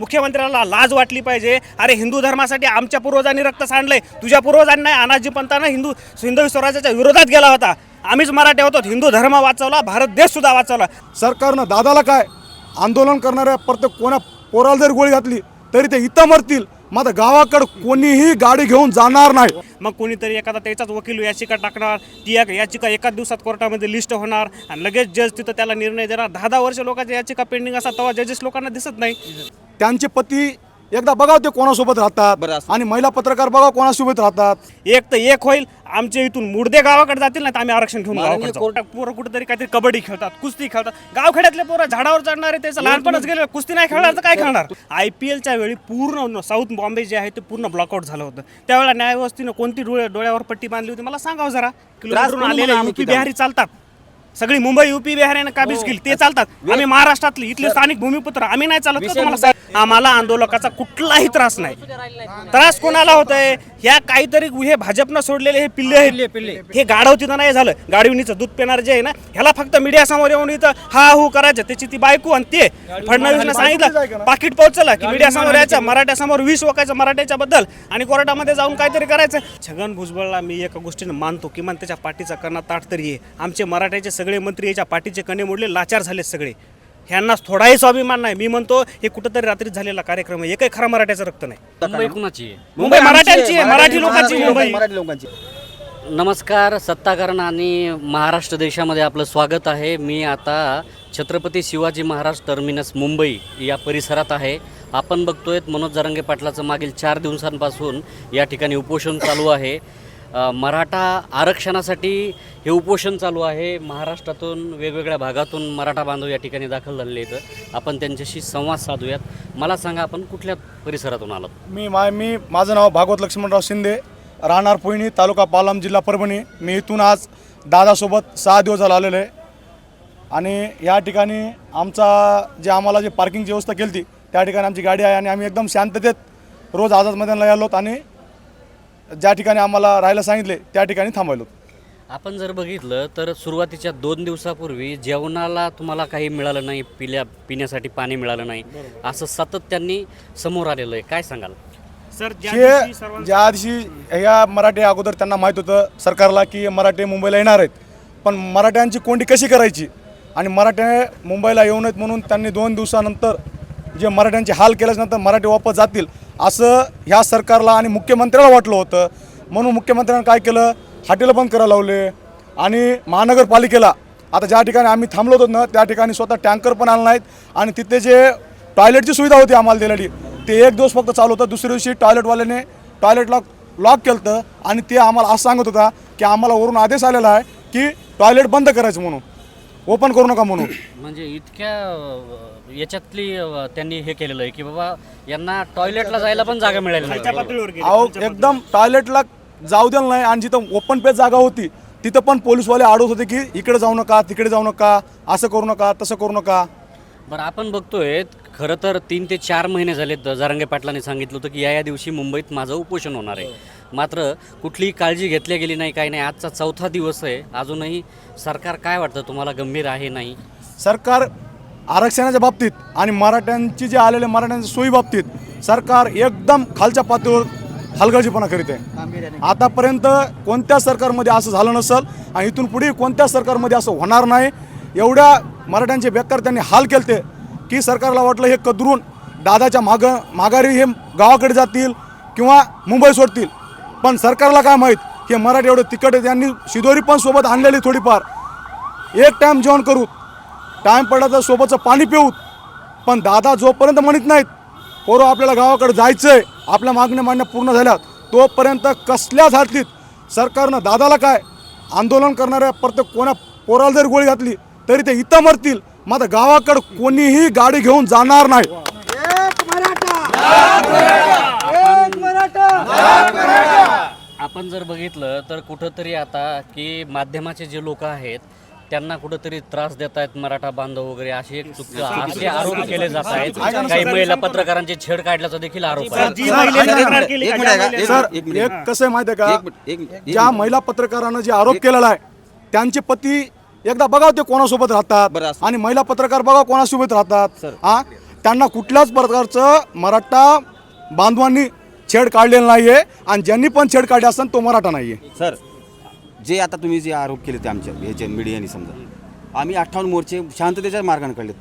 मुख्यमंत्र्याला लाज वाटली पाहिजे. अरे हिंदू धर्मासाठी आमच्या पूर्वजांनी रक्त सांडलंय तुझ्या पूर्वजांनी नाही अनाजी पंतानं हिंदू हिंदवी स्वराज्याच्या विरोधात गेला होता. आम्हीच मराठी होतो. हिंदू धर्म वाचवला भारत देश सुद्धा वाचवला. सरकारनं दादाला काय? आंदोलन करणाऱ्या प्रत्येक कोणा पोराला जरी गोळी घातली तरी ते इथं मरतील. मात्र गावाकडं कोणीही गाडी घेऊन जाणार नाही. मग कोणीतरी एखादा त्याचाच वकील याचिका टाकणार. ती एक याचिका एकाच दिवसात कोर्टामध्ये लिस्ट होणार. आणि लगेच जज तिथं त्याला निर्णय देणार. दहा दहा वर्ष लोकांच्या याचिका पेंडिंग असतात तेव्हा जजेस लोकांना दिसत नाही. त्यांचे पती एकदा बघा ते कोणासोबत राहतात. आणि महिला पत्रकार बघा कोणासोबत राहतात. एक तर एक होईल आमच्या इथून मुर्दे गावाकडे जातील ना आम्ही आरक्षण घेऊन. पोरं कुठेतरी काहीतरी कबड्डी खेळतात कुस्ती खेळतात. गावखेड्यातले पोरं झाडावर चढणारे त्याचं लहानपणच गेले कुस्ती नाही खेळणार तर काय खेळणार? आय पी एलच्या वेळी पूर्ण साऊथ बॉम्बे जे आहे ते पूर्ण ब्लॉकआउट झालं होतं. त्यावेळेला न्यायव्यवस्थेनं कोणती डोळे डोळ्यावर पट्टी बांधली होती? मला सांगावं जरा. आलेले बिहारी चालतात. सगळी मुंबई युपी बिहारीने काबीज केली ते चालतात. आम्ही महाराष्ट्रातले इथले स्थानिक भूमिपुत्र. आम्ही नाही चालत का तुम्हाला? सांग- आम्हाला आंदोलकाचा कुठलाही त्रास नाही. त्रास कोणाला होतोय? ह्या काहीतरी हे भाजपनं सोडलेले हे पिल्ले आहेत. हे गाढव तिथं नाही झालं. गाडविणीचं दूध पिणार जे आहे ना ह्याला फक्त मीडिया समोर येऊन इथं हा हू करायचं. त्याची ती बायको आणि ते फडणवीसनं सांगितलं पाकिट पोहोचलं की मीडिया समोर यायचं. मराठ्या समोर वीस वकायचं मराठ्याच्या बद्दल आणि कोर्टामध्ये जाऊन काहीतरी करायचं. छगन भुजबळला मी एका गोष्टीनं मानतो. किमान त्याच्या पाठीचा कणा ताट तरी आहे. आमचे मराठ्याचे सगळे मंत्री याच्या पाठीचे कणे मोडले लाचार झाले सगळे. ह्यांना थोडाही स्वाभिमान नाही. मी म्हणतो हे कुठंतरी रात्रीत झालेला कार्यक्रम आहे. एकही खरा मराठ्याचं रक्त नाही. मुंबई कुणाची आहे? मुंबई मराठ्यांची आहे. मराठी लोकांची मुंबई. मराठी लोकांची. नमस्कार. सत्ताकरण आणि महाराष्ट्र देशामध्ये आपलं स्वागत आहे. मी आता छत्रपती शिवाजी महाराज टर्मिनस मुंबई या परिसरात आहे. आपण बघतोय मनोज जरंगे पाटलाचं मागील चार दिवसांपासून या ठिकाणी उपोषण चालू आहे. मराठा आरक्षणासाठी हे उपोषण चालू आहे. महाराष्ट्रातून वेगवेगळ्या भागातून मराठा बांधव या ठिकाणी दाखल झालेले आहेत. आपण त्यांच्याशी संवाद साधूयात. मला सांगा आपण कुठल्या परिसरातून आलात? मी मा मी माझं नाव भागवत लक्ष्मणराव शिंदे राहणार पोयणी तालुका पालम जिल्हा परभणी. मी इथून आज दादासोबत सहा दिवस झाला आलेलो आहे. आणि या ठिकाणी आमचा जे आम्हाला जे पार्किंगची व्यवस्था केली ती त्या ठिकाणी आमची गाडी आहे आणि आम्ही एकदम शांततेत रोज आझाद मैदानला आलोत आणि ज्या ठिकाणी आम्हाला राहायला सांगितले त्या ठिकाणी थांबायलो आपण जर बघितलं तर सुरुवातीच्या दोन दिवसापूर्वी जेवणाला तुम्हाला काही मिळालं नाही पिल्या पिण्यासाठी पाणी मिळालं नाही असं सातत्याने समोर आलेलं आहे. काय सांगाल? सर ज्या दिवशी हे ज्या दिवशी ह्या मराठी अगोदर त्यांना माहीत होतं सरकारला की मराठी मुंबईला येणार आहेत पण मराठ्यांची कोंडी कशी करायची? आणि मराठे मुंबईला येऊ नयेत म्हणून त्यांनी दोन दिवसानंतर जे मराठ्यांचे हाल केल्याच्यानंतर मराठी वापस जातील असं ह्या सरकारला आणि मुख्यमंत्र्याला वाटलं होतं. म्हणून मुख्यमंत्र्यांनी काय केलं? हॉटेलं बंद करायला लावले. आणि महानगरपालिकेला आता ज्या ठिकाणी आम्ही थांबलो होतो ना त्या ठिकाणी स्वतः टँकर पण आला नाहीत. आणि तिथे जे टॉयलेटची सुविधा होती आम्हाला दिलेली ते एक दिवस फक्त चालू होतं. दुसऱ्या दिवशी टॉयलेटवाल्याने टॉयलेटला लॉक केलं होतं आणि ते आम्हाला असं सांगत होता की आम्हाला वरून आदेश आलेला आहे की टॉयलेट बंद करायचं म्हणून. ओपन करू नका म्हणून. म्हणजे इतक्या याच्यातली अ, त्यांनी हे केलेलं आहे की बाबा यांना टॉयलेटला जायला पण जागा मिळाली नाही. अहो एकदम टॉयलेटला जाऊ दिलं नाही आणि जिथं ओपन पेज जागा होती तिथं पण पोलीसवाले अडवत होते की इकडे जाऊ नका तिकडे जाऊ नका असं करू नका तसं करू नका. बरं आपण बघतोय खरं तर तीन ते चार महिने झालेत जरांगे पाटलांनी सांगितलं होतं की या या दिवशी मुंबईत माझं उपोषण होणार आहे. मात्र कुठलीही काळजी घेतली गेली नाही काही नाही. आजचा चौथा दिवस आहे. अजूनही सरकार काय वाटतं? तुम्हाला गंभीर आहे नाही? सरकार आरक्षणाच्या बाबतीत आणि मराठ्यांची जे आलेले मराठ्यांच्या सोयी बाबतीत सरकार एकदम खालच्या पातळीवर हलगर्जीपणा करीत आहे. आतापर्यंत कोणत्या सरकारमध्ये असं झालं नसेल आणि इथून पुढे कोणत्या सरकारमध्ये असं होणार नाही एवढ्या मराठ्यांचे बेकार त्यांनी हाल केलते की सरकारला वाटलं हे कदरून दादाच्या माग माघारी हे गावाकडे जातील किंवा मुंबई सोडतील. पण सरकारला काय माहीत हे मराठी एवढे तिकट आहे. त्यांनी शिदोरी पण सोबत आणलेली थोडीफार. एक टाईम जेवण करू टाईम पडला तर सोबतचं पाणी पिऊत. पण दादा जोपर्यंत म्हणत नाहीत पोरं आपल्याला गावाकडे जायचं आहे आपल्या मागण्या मागण्या पूर्ण झाल्यात तोपर्यंत कसल्याच हातलीत. सरकारनं दादाला काय? आंदोलन करणाऱ्या प्रत्येक कोणा पोराला जरी गोळी घातली तरी ते इथं मरतील. मात्र गावाकडे कोणीही गाडी घेऊन जाणार नाही. आपण जर बघितलं तर कुठंतरी आता की माध्यमाचे जे लोक आहेत त्यांना कुठंतरी त्रास देत आहेत मराठा बांधव वगैरे असे एक चुक असे आरोप केले जात आहेत. काही महिला पत्रकारांचे छेड काढल्याचा देखील आरोप आहे. सर एक कसं आहे माहिती का? ज्या. महिला पत्रकारानं जे आरोप केलेला आहे त्यांचे पती एकदा बघा ते कोणासोबत राहतात. आणि महिला पत्रकार बघा कोणासोबत राहतात. हा? त्यांना कुठल्याच प्रकारचं मराठा बांधवांनी छेड काढलेलं नाही आहे आणि ज्यांनी पण छेड काढली असेल तो मराठा नाही आहे सर जे आता तुम्ही जे आरोप केले ते आमच्या ह्याच्या मीडियाने समजा. आम्ही अठ्ठावन्न मोर्चे शांततेच्या मार्गाने काढलेत.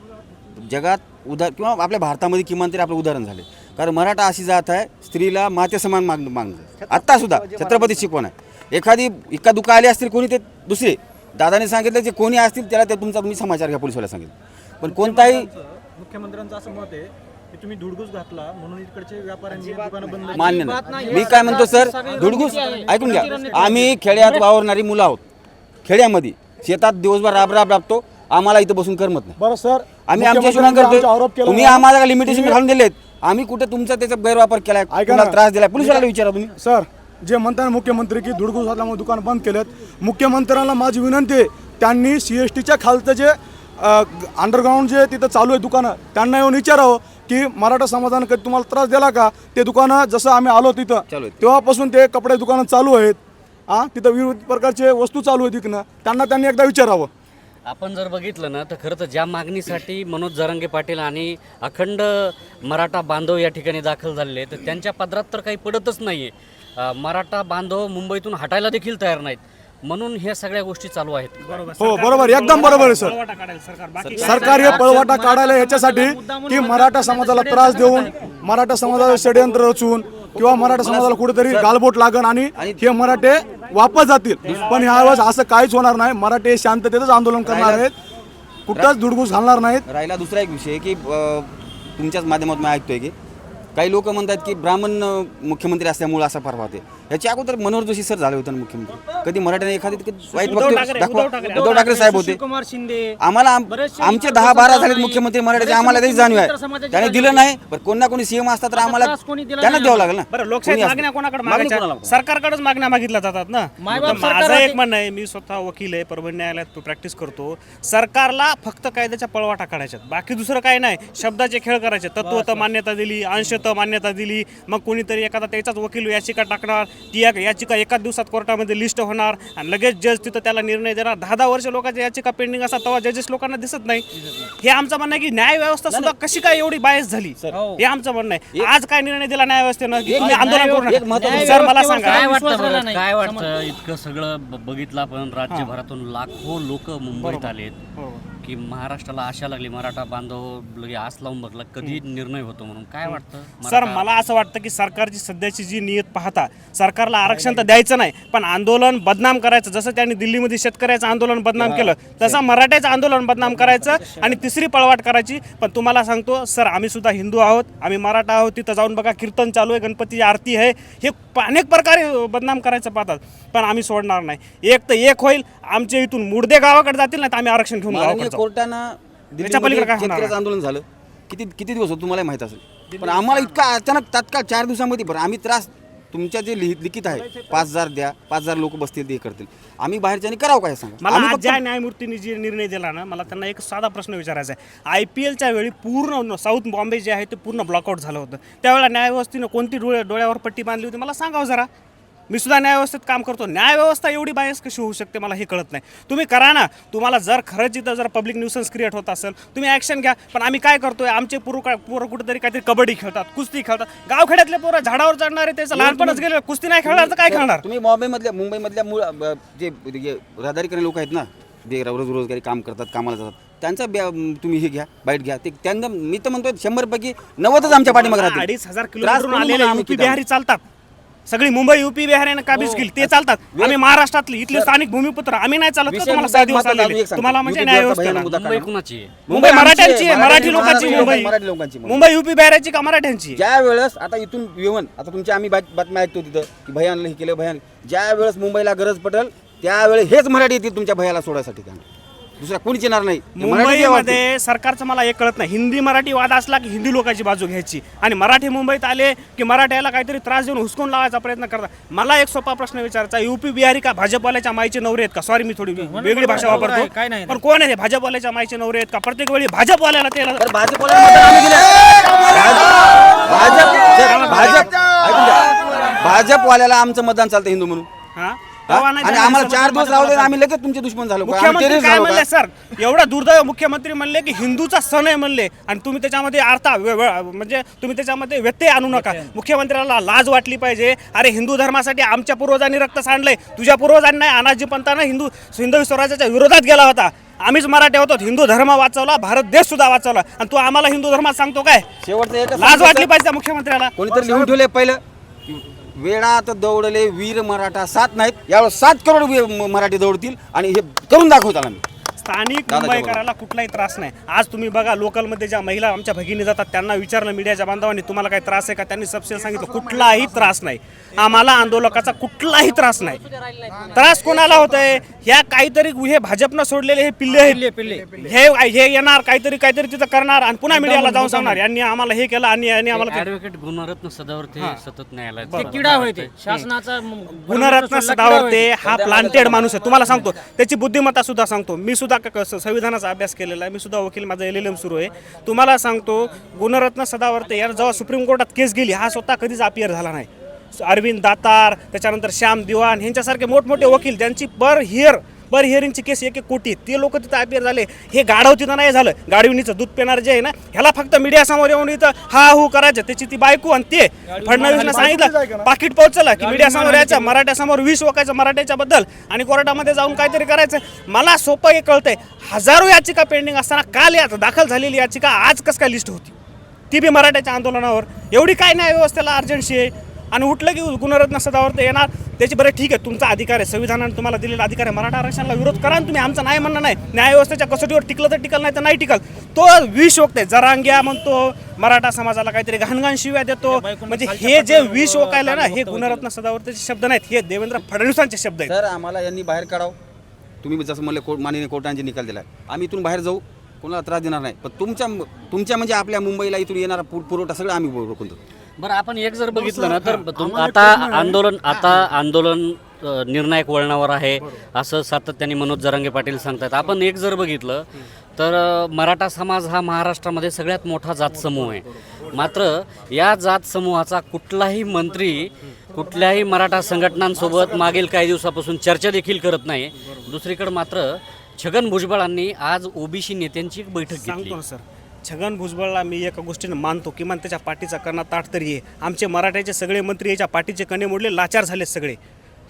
जगात उदा किंवा आपल्या भारतामध्ये किमान तरी आपलं उदाहरण झाले. कारण मराठा अशी जात आहे स्त्रीला माते समान माग मागणं आत्ता सुद्धा छत्रपती शिकवण आहे. एखादी इक्का दुका आली असतील कोणी ते दुसरे. दादाने सांगितलं जे कोणी असतील त्याला ते तुमचा तुम्ही समाचार घ्या पोलिसवाला सांगितलं. पण कोणताही मुख्यमंत्र्यांचं असं मत आहे की तुम्ही धुडगूस घातला म्हणून इकडचे व्यापाऱ्यांनी दुकानं बंद मान्य नाही. मी काय म्हणतो सर धुडगूस ऐकून घ्या. आम्ही खेड्यात वावरणारी मुलं आहोत. खेड्यामध्ये शेतात दिवसभर राब राब राबतो. आम्हाला इथं बसून करमत नाही. बरं सर आम्ही आमच्या मुख्यमंत्र्यांनी आरोप करतो केला तुम्ही ना. आम्हाला लिमिटेशन घालून दिलेत? आम्ही कुठे तुमचा त्याचा गैरवापर केलाय? ऐका. त्रास दिलाय? पोलिसाला विचारा तुम्ही. सर जे म्हणतात मुख्यमंत्री की धुडगूस घातल्यामुळे दुकान बंद केलेत मुख्यमंत्र्यांना माझी विनंती आहे त्यांनी सी एस टीच्या खालचं जे अंडरग्राऊंड जे तिथं चालू आहे दुकानं त्यांना येऊन विचारावं. की मराठा समाजानं कधी तुम्हाला त्रास दिला का? ते दुकानं जसं आम्ही आलो तिथं. तेव्हापासून ते कपडे दुकानं चालू आहेत. हां? तिथं विविध प्रकारचे वस्तू चालू आहेत विकणं. त्यांना त्यांनी एकदा विचारावं. आपण जर बघितलं ना तर खरं तर ज्या मागणीसाठी मनोज जरांगे पाटील आणि अखंड मराठा बांधव या ठिकाणी दाखल झालेले आहेत तर त्यांच्या पदरात तर काही पडतच नाही आहे मराठा बांधव मुंबईतून हटायला देखील तयार नाहीत. म्हणून ह्या सगळ्या गोष्टी चालू आहेत. हो बरोबर. एकदम बरोबर आहे सर. पळवाटा काढायला सरकार. बाकी सरकार हे पळवाटा काढायला याच्यासाठी की मराठा समाजाला त्रास देऊन मराठा समाजाला षडयंत्र रचून किंवा मराठा समाजाला कुठेतरी गालबोट लागन आणि हे मराठे वापस जातील. पण ह्यावेळेस असं काहीच होणार नाही. मराठे शांततेतच आंदोलन करणार आहेत. कुठंच धुडगूस घालणार नाहीत. राहिला दुसरा एक विषय की अं, तुमच्याच माध्यमातून मी ऐकतोय की काही लोक म्हणतात की ब्राह्मण अं, मुख्यमंत्री असल्यामुळे असा फार वाहते याच्या अगोदर मनोहर जोशी सर झाले होते ना मुख्यमंत्री. कधी मराठ्याने एखादी वाईट वक्तव्य दाखवा. उद्धव ठाकरे. साहेब होते. कुमार शिंदे. आम्हाला आमचे दहा बारा झाले. मुख्यमंत्री मराठ्याचे. आम्हाला त्याची जाणीव आहे. त्याने दिलं नाही पण कोण ना कोणी सीएम असतात तर आम्हाला नाही. द्यावं लागेल ना. बरं लोकशाही. मागण्या कोणाकडे मागायच्या? सरकारकडेच मागण्या मागितल्या जातात ना. माझं एक म्हणणं आहे मी स्वतः वकील आहे परभणी न्यायालयात प्रॅक्टिस करतो. सरकारला फक्त कायद्याच्या पळवाटा काढायच्यात. बाकी दुसरं काही नाही. शब्दाचे खेळ करायचे. तत्वत मान्यता दिली अंशत मान्यता दिली. मग कोणीतरी एखादा त्याचाच वकील याचिका टाकणार. ती एक याचिका एकाच दिवसात कोर्टामध्ये लिस्ट होणार आणि लगेच जज तिथं त्याला निर्णय देणार. दहा दहा वर्ष लोकांच्या याचिका पेंडिंग असतात तेव्हा जजेस लोकांना दिसत नाही. हे आमचं म्हणणं आहे की न्याय व्यवस्था सुद्धा कशी काय एवढी बायस झाली? हे. आमचं म्हणणं आहे. आज काय निर्णय दिला न्याय व्यवस्थेनं? तुम्ही आंदोलन करू सर मला सांगा. काय वाटतं झाला बरं? नाही. काय वाटतं? इतकं सगळं ब- बघितलं आपण राज्यभरातून लाखो लोक मुंबईत आलेत. की महाराष्ट्राला आशा लागली मराठा बांधव लगे आस लावून बघला कधी निर्णय होतो म्हणून? काय वाटतं सर मला असं वाटतं की सरकारची सध्याची जी नियत पाहता सरकारला आरक्षण तर द्यायचं नाही पण आंदोलन बदनाम करायचं जसं त्यांनी दिल्लीमध्ये शेतकऱ्याचं आंदोलन बदनाम केलं तसं मराठ्याचं आंदोलन बदनाम करायचं आणि तिसरी पळवाट करायची. पण तुम्हाला सांगतो सर आम्ही सुद्धा हिंदू आहोत आम्ही मराठा आहोत तिथं जाऊन बघा कीर्तन चालू आहे गणपतीची आरती आहे हे प- अनेक प्रकारे बदनाम करायचं पाहतात. पण आम्ही सोडणार नाही. एक तर एक होईल आमच्या इथून मुर्दे गावाकडे जातील ना तर आम्ही आरक्षण घेऊन माननीय गावाकडे जाऊ. कोर्टानं त्याच्या पलीकडे काय होणार शेतकऱ्याचं आंदोलन झालं. किती किती दिवस होतं तुम्हाला माहीत असेल. पण आम्हाला इतका अचानक तात्काळ चार दिवसामध्ये बरं आम्ही त्रास तुमच्या जे लिहित लिखित आहे पाच हजार द्या पाच हजार लोक बसतील ते करतील. आम्ही बाहेरच्यानी करावं काय सांगा? मला आम्ही आज फक्त- ज्या न्यायमूर्तींनी जे निर्णय दिला ना मला त्यांना एक साधा प्रश्न विचारायचा आहे. आय पी एलच्या वेळी पूर्ण साऊथ बॉम्बे जे आहे ते पूर्ण ब्लॉकआउट झालं होतं. त्यावेळेला न्यायव्यवस्थेनं कोणती डोळे डोळ्यावर पट्टी बांधली होती? मला सांगावं जरा. मी सुद्धा न्यायव्यवस्थेत काम करतो. न्यायव्यवस्था एवढी बायस कशी होऊ शकते मला हे कळत नाही. तुम्ही करा ना. तुम्हाला जर खरंच इथं जर पब्लिक न्यूसन्स क्रिएट होत असेल तुम्ही ॲक्शन घ्या. पण आम्ही काय करतोय? आमचे पोरं काय पोरं कुठेतरी काहीतरी कबड्डी खेळतात कुस्ती खेळतात. गावखेड्यातले पोरं झाडावर चढणारे त्याचं लहानपणच गेले कुस्ती नाही खेळणार तर काय खेळणार? तुम्ही मुंबईमधल्या मुंबईमधल्या मूळ अ, जे जे रहदारी करणारे लोक आहेत ना जे रोज रोजगारी काम करतात कामाला जातात त्यांचा ब्या- तुम्ही हे घ्या बाईट घ्या. ते त्यांना मी तर म्हणतो शंभर पैकी नव्वदच आमच्या पाठीमागे राहतील. अडीच हजार त्रास किलोमीटरून करून आलेले आम्ही युपी किती बिहारी चालतात. सगळी मुंबई युपी बिहारी काबीज केली. ते चालतात. आम्ही महाराष्ट्रातले इथले स्थानिक भूमिपुत्र. आम्ही नाही चालत का तुम्हाला सहा दिवस आलेले? सांगतो. तुम्हाला म्हणजे न्याय मुद्दा मुंबई. कुणाची मुंबई मराठ्यांची आहे मराठी लोकांची मुंबई. मराठी लोकांची मुंबई. मुंबई. युपी बिहाराची का मराठ्यांची? आहे? ज्या वेळेस आता इथून येऊन आता तुमची आम्ही बात- बातम्या ऐकतो तिथं की भयानला हे केलं भयान. ज्या वेळेस मुंबईला गरज पडेल त्यावेळेस हेच मराठी येतील तुमच्या भयाला सोडायसाठी त्यांना. दुसरा कोणीच येणार नाही. मुंबईमध्ये सरकारचं मला एक कळत नाही. हिंदी मराठी वाद असला की हिंदी लोकांची बाजू घ्यायची. आणि मराठी मुंबईत आले की मराठ्याला काहीतरी त्रास देऊन हुसकून लावायचा प्रयत्न करतात. मला एक सोपा प्रश्न विचारायचा युपी बिहारी का भाजपवाल्याच्या माईचे नवरे आहेत का? सॉरी मी थोडी वेगळी भाषा वापरतो. काय नाही. पण कोण आहे भाजपवाल्याच्या माईचे नवरे आहेत का? प्रत्येक वेळी भाजपवाल्याला ते. भाजपवाल्याला आमचं मतदान चालतं हिंदू म्हणून. हा? तेव्हा नाही आणि आम्हाला चार दिवस राहू दे आहे. आम्ही लगेच तुमचे दुश्मन झालो. का? आम्ही मुख्यमंत्री terrorist काय झालो का? म्हणले सर? एवढा दुर्दैव मुख्यमंत्री म्हणले की हिंदूचा सण आहे म्हणले. आणि तुम्ही त्याच्यामध्ये अर्था वे- वे- म्हणजे तुम्ही त्याच्यामध्ये व्यत्यय आणू नका. मुख्यमंत्र्याला लाज वाटली पाहिजे. अरे हिंदू धर्मासाठी आमच्या पूर्वजांनी रक्त सांडलंय. तुझ्या पूर्वजांनी नाही अनाजी पंतानं हिंदू हिंदू स्वराज्याच्या विरोधात गेला होता. आम्हीच मराठी होतो. हिंदू धर्म वाचवला भारत देश सुद्धा वाचवला. आणि तू आम्हाला हिंदू धर्मात सांगतो काय? शेवटचं एकच लाज सांगतो, वाटली सर. पाहिजे त्या मुख्यमंत्र्याला. कोणीतरी लिहून ठेवले पहिलं? वेळात दौडले वीर मराठा सात नाहीत. यावेळेस सात करोड वीर म- मराठी दौडतील आणि हे करून दाखवतात आम्ही स्थानिक दादाच्या मुंबईकराला कुठलाही त्रास नाही. आज तुम्ही बघा लोकलमध्ये ज्या महिला आमच्या भगिनी जातात त्यांना विचारलं मीडियाच्या बांधवांनी तुम्हाला काही त्रास आहे का? त्यांनी सबसिडी सांगितलं कुठलाही त्रास नाही. आम्हाला आंदोलकाचा कुठलाही त्रास नाही. त्रास कोणाला होतोय? ह्या काहीतरी हे भाजपनं सोडलेले हे पिल्ले आहेत. हे हे येणार काहीतरी काहीतरी तिथं करणार आणि पुन्हा मीडियाला जाऊन सांगणार. यांनी आम्हाला हे केलं आणि यांनी आम्हाला ते- ऍडव्होकेट गुणरत्न सदावर्ते सतत न्यायालयात ते किडा होय ते. शासनाचा गुणरत्न सदावर्ते हा प्लांटेड माणूस आहे. तुम्हाला सांगतो त्याची बुद्धिमत्ता सुद्धा सांगतो. मी सुद्धा संविधानाचा अभ्यास केलेला आहे. मी सुद्धा वकील माझं एल एल एम सुरू आहे. तुम्हाला सांगतो गुणरत्न सदावर्ते यार जेव्हा सुप्रीम कोर्टात केस गेली हा स्वतः कधीच अपियर झाला नाही. अरविंद दातार त्याच्यानंतर श्याम दिवाण ह्यांच्यासारखे मोठमोठे वकील ज्यांची पर हिअर पर हिअरिंगची केस एक एक कोटी. ते लोक तिथं अपियर झाले. हे गाढव तिथं नाही झालं. गाडविणीचं दूध पिणार जे आहे ना ह्याला फक्त मीडिया समोर येऊन इथं हा हू करायचं त्याची ती बायको आणि ते फडणवीसला सांगितलं पाकिट पोहोचलं की मीडिया समोर यायचं मराठ्यासमोर विष ओकायचं मराठ्याच्या बद्दल आणि कोर्टामध्ये जाऊन काहीतरी करायचं. मला सोपं हे कळतंय हजारो याचिका पेंडिंग असताना काल या दाखल झालेली याचिका आज कसं काय लिस्ट होती? ती बी मराठ्याच्या आंदोलनावर. एवढी काय नाही व्यवस्थेला अर्जन्सी आहे? आणि उठलं की गुणरत्न सदावर येणार. त्याची बरं ठीक आहे तुमचा अधिकार आहे संविधानाने तुम्हाला दिलेला अधिकार आहे. मराठा आरक्षणाला विरोध करा आणि तुम्ही आमचं नाही म्हणणं नाही. न्यायव्यवस्थेच्या कसोटीवर टिकलं तर टिकल नाही तर नाही टिकल. तो विष ओकते जरांग्या म्हणतो मराठा समाजाला काहीतरी घाणघाण शिव्या देतो म्हणजे हे जे विष ओकायला ना हे गुणरत्न सदावर्तेचे शब्द नाहीत. हे देवेंद्र फडणवीसांचे शब्द आहेत. सर आम्हाला यांनी बाहेर काढावं. तुम्ही जसं म्हणले कोर्ट माननीय कोर्टाने निकाल दिला आम्ही इथून बाहेर जाऊ. कोणाला त्रास देणार नाही. पण तुमच्या तुमच्या म्हणजे आपल्या मुंबईला इथून येणारा पुरवठा सगळं आम्ही रोखून देऊ बरं आपण एक जर बघितलं ना तर तुम- आता आंदोलन आता आंदोलन अ, निर्णायक वळणावर आहे असं सातत्याने मनोज जरांगे पाटील सांगतात आपण एक जर बघितलं तर अ, मराठा समाज हा महाराष्ट्रामध्ये सगळ्यात मोठा जात समूह आहे. मात्र या जात समूहाचा कुठलाही मंत्री कुठल्याही मराठा संघटनांसोबत मागील काही दिवसापासून चर्चा देखील करत नाही. दुसरीकडे मात्र छगन भुजबळांनी आज ओबीसी नेत्यांची एक बैठक घेतली. सांगतो ना सर. छगन भुजबळला मी एका गोष्टीनं मानतो किमान त्याच्या पाठीचा कणा ताट तरी आहे. आमचे मराठ्याचे सगळे मंत्री याच्या पाठीचे कणे मोडले लाचार झाले सगळे.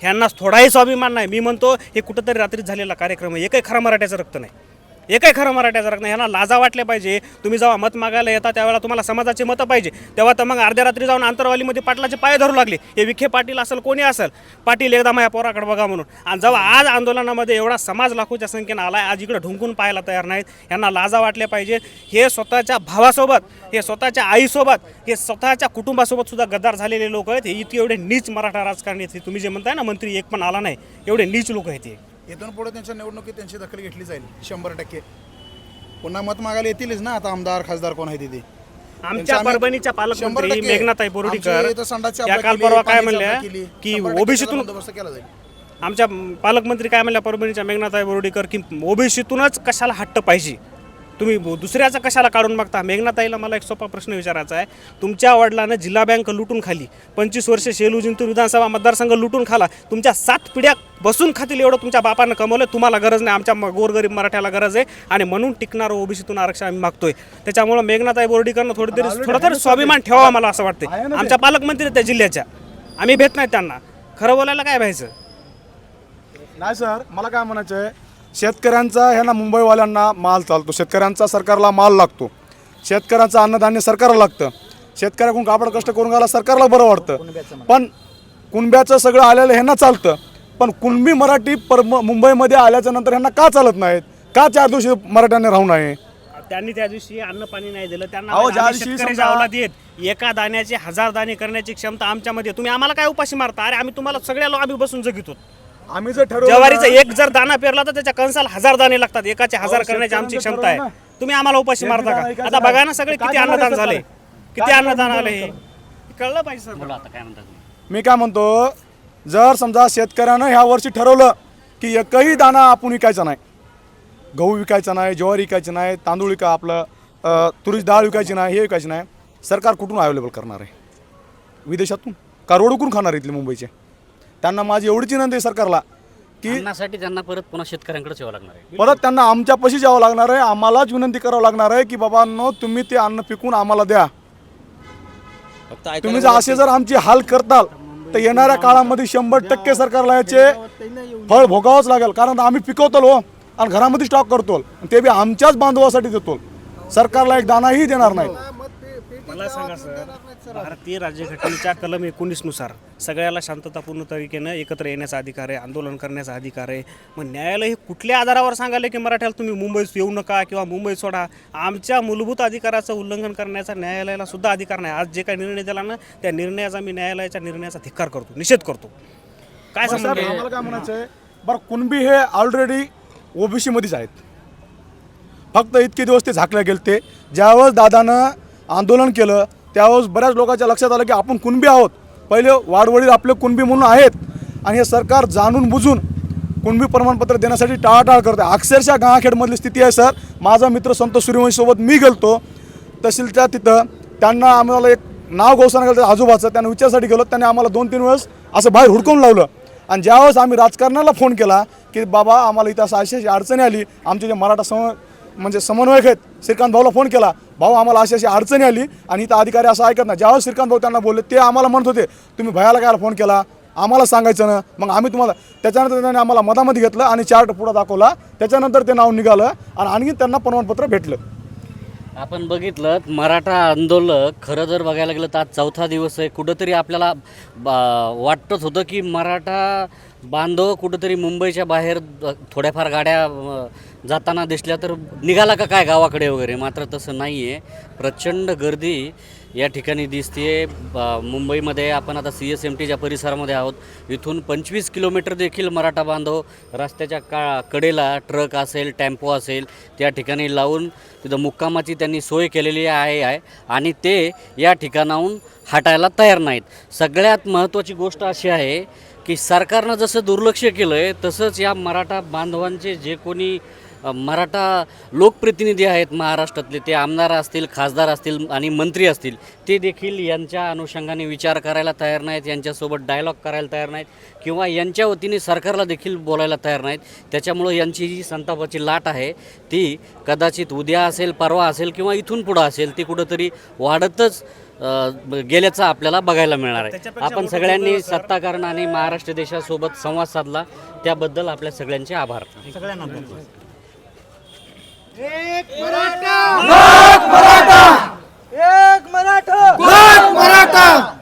ह्यांना थोडाही स्वाभिमान नाही. मी म्हणतो हे कुठंतरी रात्रीच झालेला कार्यक्रम आहे. एकही खरा मराठ्याचं रक्त नाही. एकही खरं मराठ्याचं रक्त नाही. ह्यांना लाजा वाटले पाहिजे. तुम्ही जेव्हा मत मागायला येता त्यावेळेला तुम्हाला समाजाचे मतं पाहिजे. तेव्हा तर मग अर्ध्या रात्री जाऊन आंतरवालीमध्ये पाटलाचे पाय धरू लागले. हे विखे पाटील असेल कोणी असेल? पाटील एकदा माझ्या पोराकडे बघा म्हणून. आणि जेव्हा आज आंदोलनामध्ये एवढा समाज लाखोच्या संख्येनं आला आज इकडे ढुंकून पाहायला तयार नाहीत. यांना लाजा वाटल्या पाहिजे. हे स्वतःच्या भावासोबत हे स्वतःच्या आईसोबत हे स्वतःच्या कुटुंबासोबत सुद्धा गद्दार झालेले लोक आहेत. हे इतके एवढे नीच मराठा राजकारणी आहेत. हे तुम्ही जे म्हणताय ना मंत्री एक पण आला नाही. एवढे नीच लोक आहेत हे. इथून पुढे त्यांच्या निवडणुकीत त्यांची दखल घेतली जाईल शंभर टक्के पुन्हा मत मागायला येतीलच ना आता आमदार खासदार कोण आहे तिथे आमच्या परभणीच्या पालकमंत्री. मेघनाताई बोर्डीकर या काल परवा काय म्हणल्या. की ओबीसीतून केला जाईल आमच्या पालकमंत्री काय म्हणल्या परभणीच्या मेघनाताई बोर्डीकर की ओबीसीतूनच कशाला हट्ट पाहिजे तुम्ही दुसऱ्याचं कशाला काढून बघता मेघनाताईला मला एक सोपा प्रश्न विचारायचा आहे. तुमच्या वडिलानं जिल्हा बँक लुटून खाली. पंचवीस वर्ष शेलू जिंतूर विधानसभा मतदारसंघ लुटून खाला. तुमच्या सात पिढ्या बसून खातील एवढं तुमच्या बापानं कमवलं तुम्हाला गरज नाही. आमच्या गोरगरीब मराठ्याला गरज आहे. आणि म्हणून टिकणारं ओबीसीतून आरक्षण आम्ही मागतोय. त्याच्यामुळे मेघनाताई बोर्डीकरनं थोडी तरी थोडं तरी स्वाभिमान ठेवावा मला असं वाटतं आमच्या पालकमंत्री त्या जिल्ह्याच्या. आम्ही भेट नाही त्यांना. खरं बोलायला काय व्हायचं? नाही सर मला काय म्हणायचं आहे शेतकऱ्यांचा ह्यांना मुंबईवाल्यांना माल चालतो. शेतकऱ्यांचा सरकारला माल लागतो. शेतकऱ्यांचं अन्नधान्य सरकारला लागतं. शेतकऱ्याकडून कापड कष्ट करून घाला सरकारला बरं वाटतं. पण कुणब्याचं सगळं आलेलं ह्यांना चालतं. पण कुणबी मराठी पर मुंबईमध्ये आल्याच्यानंतर ह्यांना का चालत नाहीत? का चार दिवशी मराठ्यांनी राहू नये? त्यांनी त्या दिवशी अन्न पाणी नाही दिलं. त्यांना आहेत एका दाण्याचे हजार दाणे करण्याची क्षमता आमच्यामध्ये. तुम्ही आम्हाला काय उपाशी मारता? अरे आम्ही तुम्हाला सगळ्या लोक आम्ही बसून जगितो आम्ही जर ठरवलं ज्वारीचा एक जर दाना पेरला तर त्याच्या कंसाला हजार दाणे लागतात. एकाचे हजार करण्याची आमची क्षमता आहे. तुम्ही आम्हाला उपाशी मारता का? आता बघा ना सगळे किती अन्नदान झाले? किती अन्नदान आले? हे कळलं पाहिजे सर बोला आता काय म्हणतात तुम्ही? मी काय म्हणतो जर समजा शेतकऱ्यानं ह्या वर्षी ठरवलं की एकही दाणा आपण विकायचा नाही. गहू विकायचा नाही ज्वारी विकायची नाही तांदूळ विका आपलं अ, तुरीची डाळ विकायची नाही हे विकायची नाही. सरकार कुठून अवेलेबल करणार आहे? विदेशातून? का रोडकून खाणार आहे इथले मुंबईचे? त्यांना माझी एवढीच विनंती आहे सरकारला की अन्नासाठी त्यांना परत पुन्हा शेतकऱ्यांकडेच यावं लागणार आहे. परत त्यांना आमच्यापाशी यावं लागणार आहे आम्हालाच विनंती करावं लागणार आहे की बाबांनो तुम्ही ते अन्न पिकून आम्हाला द्या. फक्त ऐकायला तुम्ही जर असे जर आमची हाल करताल तर येणाऱ्या काळामध्ये शंभर टक्के सरकारला याचे फळ भोगावंच लागेल कारण आम्ही पिकवतो हो आणि घरामध्ये स्टॉक करतो आणि ते बी आमच्याच बांधवासाठी देतो सरकारला एक दानाही देणार नाही मला सांगा सर. भारतीय राज्यघटनेच्या कलम एकोणीसनुसार सगळ्याला शांततापूर्ण तरीकेनं एकत्र येण्याचा अधिकार आहे आंदोलन करण्याचा अधिकार आहे. मग न्यायालय हे कुठल्या आधारावर सांगाले की मराठ्याला तुम्ही मुंबईत येऊ नका किंवा मुंबईत सोडा? आमच्या मूलभूत अधिकाराचं उल्लंघन करण्याचा न्यायालयाला सुद्धा अधिकार नाही. आज जे काही निर्णय दिला ना त्या निर्णयाचा मी न्यायालयाच्या निर्णयाचा धिक्कार करतो निषेध करतो. काय आहे? आम्हाला काय म्हणायचं आहे? बरं कुणबी हे ऑलरेडी ओबीसी मध्येच आहेत. फक्त इतके दिवस ते झाकले गेले ते ज्यावेळेस दादानं आंदोलन केलं त्यावेळेस बऱ्याच लोकांच्या लक्षात आलं की आपण कुणबी आहोत. पहिले वाडवडील आपले कुणबी म्हणून आहेत. आणि हे सरकार जाणून बुजून कुणबी प्रमाणपत्र देण्यासाठी टाळाटाळ करते अक्षरशः गंगाखेडमधली स्थिती आहे सर. माझा मित्र संतोष सूर्यवंशीसोबत मी गेलतो. तहसीलच्या तिथं त्यांना आम्हाला एक नाव घोषणा केलं आजोबाचं. त्यांना विचारसाठी गेलो. त्यांनी आम्हाला दोन तीन वेळेस असं बाहेर हुडकून लावलं. आणि ज्यावेळेस आम्ही राजकारणाला फोन केला की बाबा आम्हाला इथं असं अशी अशी अडचणी आली. आमचे जे मराठा सम म्हणजे समन्वयक आहेत. श्रीकांत भाऊला फोन केला. भाऊ आम्हाला अशी अशी अडचणी आली आणि इथं अधिकारी असं ऐकत नाही. ज्यावेळेस श्रीकांत भाऊ त्यांना बोलले ते आम्हाला म्हणत होते तुम्ही भयाला काय फोन केला? आम्हाला सांगायचं ना. मग आम्ही तुम्हाला त्याच्यानंतर त्यांनी आम्हाला मधामध्ये घेतलं आणि चार्ट पुढं दाखवला. त्याच्यानंतर ते नाव निघालं आणि आणखी त्यांना प्रमाणपत्र भेटलं. आपण बघितलं मराठा आंदोलक खरं जर बघायला गेलं तर आज चौथा दिवस आहे. कुठंतरी आपल्याला बा- वाटतच होतं की मराठा बांधव कुठंतरी मुंबईच्या बाहेर थोड्याफार गाड्या जाताना दिसल्या तर निघाला का काय गावाकडे वगैरे? मात्र तसं नाही आहे प्रचंड गर्दी या ठिकाणी दिसते मुंबईमध्ये आपण आता सी एस एम टीच्या परिसरामध्ये आहोत इथून पंचवीस किलोमीटर देखील मराठा बांधव रस्त्याच्या का कडेला ट्रक असेल टेम्पो असेल त्या ठिकाणी लावून तिथं मुक्कामाची त्यांनी सोय केलेली आहे आहे. आणि ते या ठिकाणाहून हटायला तयार नाहीत. सगळ्यात महत्त्वाची गोष्ट अशी आहे की सरकारनं जसं दुर्लक्ष केलं आहे तसंच या मराठा बांधवांचे जे कोणी मराठा लोकप्रतिनिधी आहेत महाराष्ट्रातले. ते आमदार असतील खासदार असतील आणि मंत्री असतील. ते देखील यांच्या अनुषंगाने विचार करायला तयार नाहीत यांच्यासोबत डायलॉग करायला तयार नाहीत किंवा यांच्या वतीने सरकारला देखील बोलायला तयार नाहीत. त्याच्यामुळं यांची जी संतापाची लाट आहे. ती कदाचित उद्या असेल परवा असेल किंवा इथून पुढं असेल ती कुठंतरी वाढतच गेल्याचं आपल्याला बघायला मिळणार आहे. आपण सगळ्यांनी. सत्ताकारण आणि महाराष्ट्र देशासोबत संवाद साधला. त्याबद्दल आपल्या सगळ्यांचे आभार. सगळ्यांना मराठा.